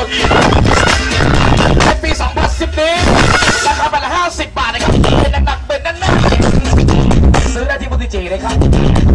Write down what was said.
ุด ในปี 2010 นี้ราคาไปละ50 บาทนะครับเป็นหนักๆเป็นนั่นๆซื้อได้ที่บุติจีนะครับ